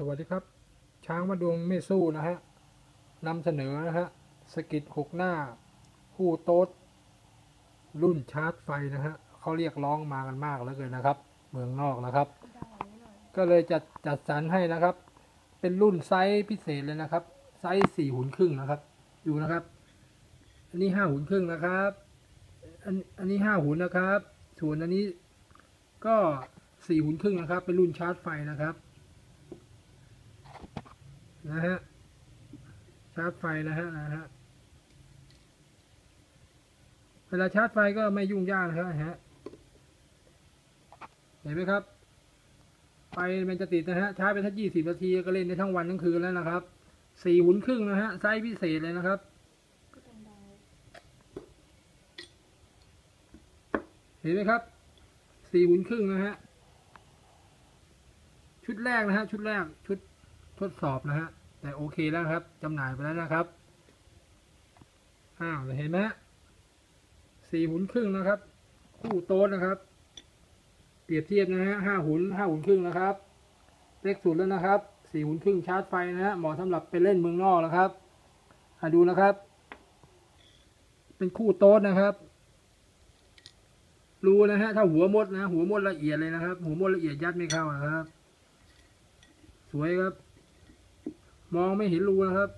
สวัสดีครับ ช้างมาดวงไม่สู้นะฮะนำเสนอนะฮะสกิดหกหน้า คู่โต๊ด รุ่นชาร์จไฟนะฮะเขาเรียกร้องมากันมากเหลือเกินนะครับ เมืองนอกนะครับ ก็เลยจัดจัดสรรให้นะครับ เป็นรุ่นไซส์พิเศษเลยนะครับ ไซส์สี่หุ่นครึ่งนะครับ อยู่นะครับ อันนี้ห้าหุ่นครึ่งนะครับ อันอันนี้ห้าหุ่นนะครับ ส่วนอันนี้ก็สี่หุ่นครึ่งนะครับ เป็นรุ่นชาร์จไฟนะครับ นะฮะชาร์จไฟนะฮะนะฮะเวลาชาร์จไฟก็ไม่ยุ่งยากนะครับฮะเห็นไหมครับไฟมันจะติดนะฮะชาร์จไปทักยี่สิบนาทีก็เล่นได้ทั้งวันทั้งคืนแล้วนะครับสี่หุ่นครึ่งนะฮะไซส์พิเศษเลยนะครับเห็นไหมครับสี่หุ่นครึ่งนะฮะชุดแรกนะฮะชุดแรกชุดทดสอบนะฮะ แต่โอเคแล้วครับจำหน่ายไปแล้วนะครับอ้าวเห็นไหมสี่หุ่นครึ่งนะครับ คู่โต๊ดนะครับ เปรียบเทียบนะฮะห้าหุ่นห้าหุ่นครึ่งนะครับ เล็กสุดแล้วนะครับสี่หุ่นครึ่งชาร์จไฟนะฮะเหมาะสำหรับไปเล่นเมืองนอกนะครับอะดูนะครับ เป็นคู่โต๊ดนะครับรูนะฮะถ้าหัวมดนะ หัวมดละเอียดเลยนะครับ หัวมดละเอียดยัดไม่เข้านะครับ สวยครับ มองไม่เห็นรูนะครับ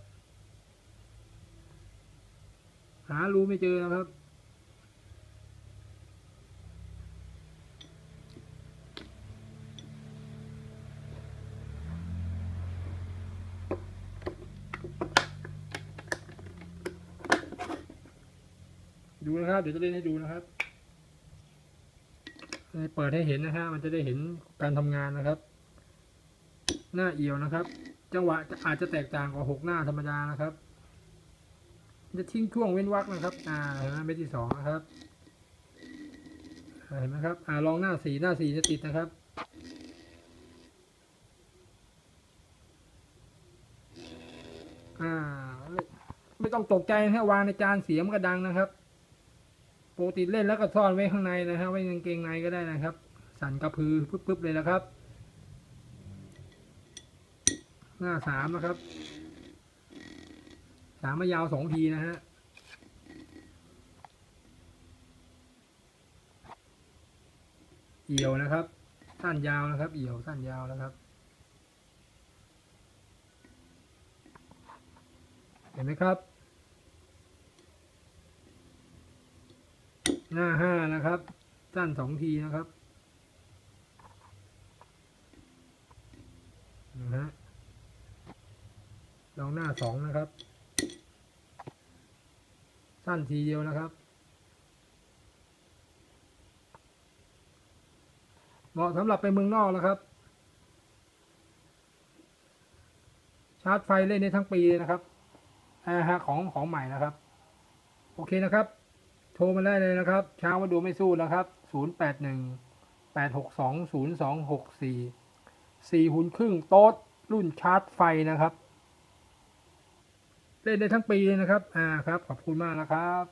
หารูไม่เจอนะครับ ดูนะครับ เดี๋ยวจะเล่นให้ดูนะครับเปิดให้เห็นนะฮะมันจะได้เห็นการทำงานนะครับ หน้าเอียวนะครับ จังหวะอาจจะแตกต่างกว่าหกหน้าธรรมดานะครับ จะทิ้งช่วงเว้นวรรคนะครับ อ่าเห็นไหมเม็ดที่สองนะครับเห็นไหมครับ อ่าลองหน้าสีหน้าสีจะติดนะครับอ่าไม่ต้องตกใจนะฮะวางในจานเสียมันก็ดังนะครับปกติเล่นแล้วก็ซ่อนไว้ข้างในนะครับไว้ในกางเกงในก็ได้นะครับ สั่นกระพือปึ๊บๆเลยนะครับ หน้าสามนะครับ สามมายาวสองทีนะฮะเอี่ยวนะครับ สั้นยาวนะครับ เอี่ยวสั้นยาวนะครับ เห็นไหมครับ หน้าห้านะครับ สั้นสองทีนะครับนะฮะลอง หน้าสองนะครับ สั้นทีเดียวนะครับ เหมาะสำหรับไปเมืองนอกนะครับ ชาร์จไฟเล่นได้ทั้งปีเลยนะครับอ่าฮะของของใหม่นะครับ โอเคนะครับ โทรมาได้เลยนะครับช้ามาดูไม่สู้นะครับ 0 8 1 8 6 2 0 2 6 4 4หุ่นครึ่งโต๊ดรุ่นชาร์จไฟนะครับ เล่นได้ทั้งปีเลยนะครับ อ่าครับ ขอบคุณมากนะครับ